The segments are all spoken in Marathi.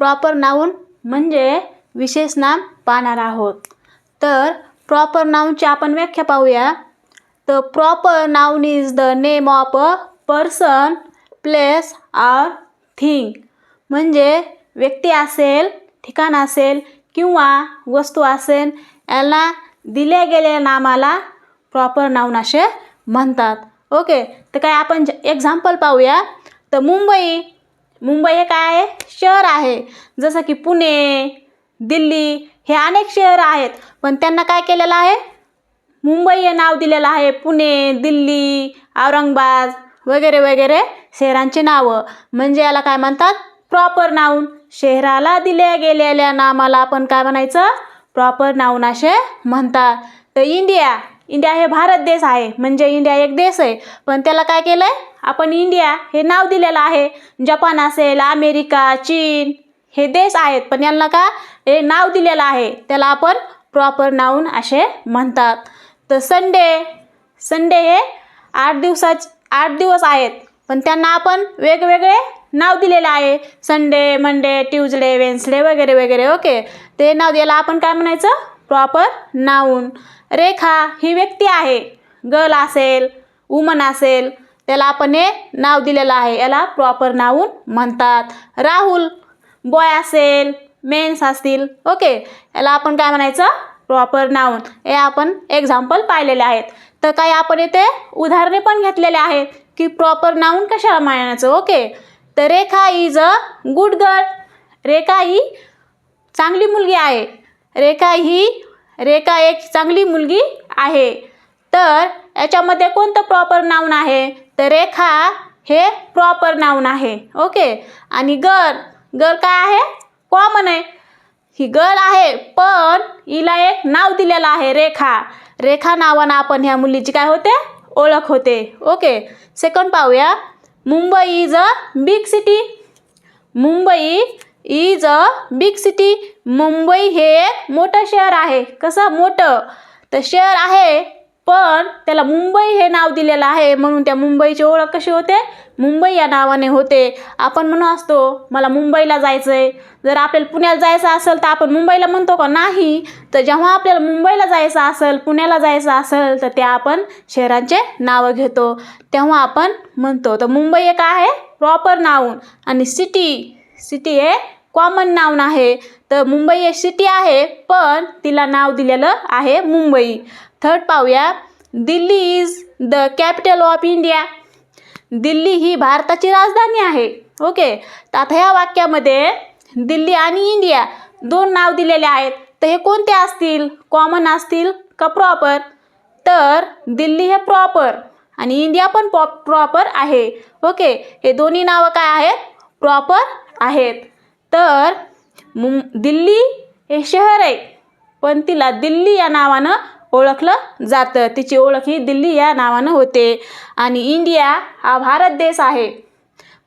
प्रॉपर नाऊन म्हणजे विशेष नाम पाहणार आहोत. तर प्रॉपर नाऊनची आपण व्याख्या पाहूया. तर proper noun is the name of a person place or thing म्हणजे व्यक्ती असेल ठिकाण असेल किंवा वस्तू असेल याला दिल्या गेलेल्या नामाला प्रॉपर नाऊन असे म्हणतात. ओके तर काय आपण एक्झाम्पल पाहूया. तर मुंबई मुंबई हे काय आहे? शहर आहे. जसं की पुणे दिल्ली हे अनेक शहर आहेत. पण त्यांना काय केलेलं आहे? मुंबई हे नाव दिलेलं आहे. पुणे दिल्ली औरंगाबाद वगैरे वगैरे शहरांची नावं. म्हणजे याला काय म्हणतात? प्रॉपर नाऊन शहराला दिल्या गेलेल्या नामाला आपण काय म्हणायचं? प्रॉपर नाऊन असे म्हणतात. तर इंडिया इंडिया हे भारत देश आहे. म्हणजे इंडिया एक देश आहे. पण त्याला काय केलं आहे आपण इंडिया हे नाव दिलेलं आहे. जपान असेल अमेरिका चीन हे देश आहेत. पण यांना का हे नाव दिलेलं आहे? त्याला आपण प्रॉपर नाऊन असे म्हणतात. तर संडे संडे हे आठ दिवसाच आठ दिवस आहेत. पण त्यांना आपण वेगवेगळे नाव दिलेलं आहे. संडे मंडे ट्यूजडे वेन्सडे वगैरे वगैरे. ओके ते नाव द्यायला आपण काय म्हणायचं? प्रॉपर नाऊन रेखा ही व्यक्ती आहे. गर्ल असेल वुमन असेल त्याला आपण हे नाव दिलेलं आहे. याला प्रॉपर नाऊन म्हणतात. राहुल बॉय असेल मेन्स असतील ओके याला आपण काय म्हणायचं? प्रॉपर नाऊन हे आपण एक्झाम्पल पाहिलेले आहेत. तर काही आपण इथे उदाहरणे पण घेतलेले आहेत की प्रॉपर नाऊन कशाला म्हणायचं ओके तर Rekha is a good girl Rekha ही चांगली मुलगी आहे. रेखा ही रेखा एक चांगली मुलगी आहे. तर याच्यामध्ये कोणतं प्रॉपर नाऊन आहे? तर रेखा हे प्रॉपर नाऊन आहे. ओके आणि गर गर काय आहे? कॉमन आहे. ही गर आहे पण हिला एक नाव दिलेलं आहे रेखा. रेखा नावानं आपण ह्या मुलीची काय होते? ओळख होते. ओके सेकंड पाहूया. Mumbai is a big city Mumbai is a big city Mumbai हे एक मोठं शहर आहे. कसं? मोठं. तर शहर आहे पण त्याला मुंबई हे नाव दिलेलं आहे म्हणून त्या मुंबईची ओळख कशी होते? मुंबई या नावाने होते. आपण म्हणू असतो मला मुंबईला जायचं आहे जर आपल्याला पुण्याला जायचं असेल तर आपण मुंबईला म्हणतो का? नाही. तर जेव्हा आपल्याला मुंबईला जायचं असेल पुण्याला जायचं असेल तर त्या आपण शहरांचे नावं घेतो. तेव्हा आपण म्हणतो तर मुंबई एक आहे प्रॉपर नाऊन आणि सिटी सिटी हे कॉमन नाव आहे. तर मुंबई हे सिटी आहे पण तिला नाव दिलेलं आहे मुंबई. थर्ड पाहूया. Delhi is the capital of India Delhi ही भारताची राजधानी आहे. ओके तर आता ह्या वाक्यामध्ये दिल्ली आणि इंडिया दोन नाव दिलेले आहेत. तर हे कोणते असतील? कॉमन असतील का प्रॉपर तर दिल्ली हे प्रॉपर आणि इंडिया पण पॉ प्रॉपर आहे. ओके हे दोन्ही नावं काय आहेत? प्रॉपर आहेत. तर मुं दिल्ली हे शहर आहे. पण तिला दिल्ली या नावानं ओळखलं जातं. तिची ओळख ही दिल्ली या नावानं होते. आणि इंडिया हा भारत देश आहे.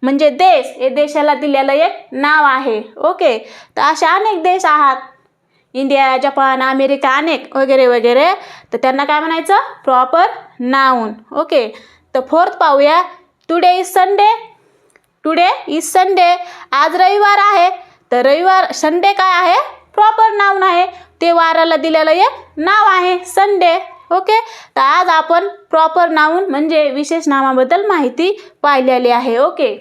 म्हणजे देश हे देशाला दिलेलं एक नाव आहे. ओके? तर असे अनेक देश आहात. इंडिया जपान अमेरिका अनेक वगैरे वगैरे. तर त्यांना काय म्हणायचं? Proper noun okay? तर फोर्थ पाहूया. Today is Sunday today is Sunday आज रविवार आहे. तर रविवार संडे काय आहे? प्रॉपर नाऊन आहे. ते वाराला दिलेलं एक नाव आहे. संडे ओके तर आज आपण प्रॉपर नाऊन म्हणजे विशेष नामाबद्दल माहिती पाहिलेली आहे. ओके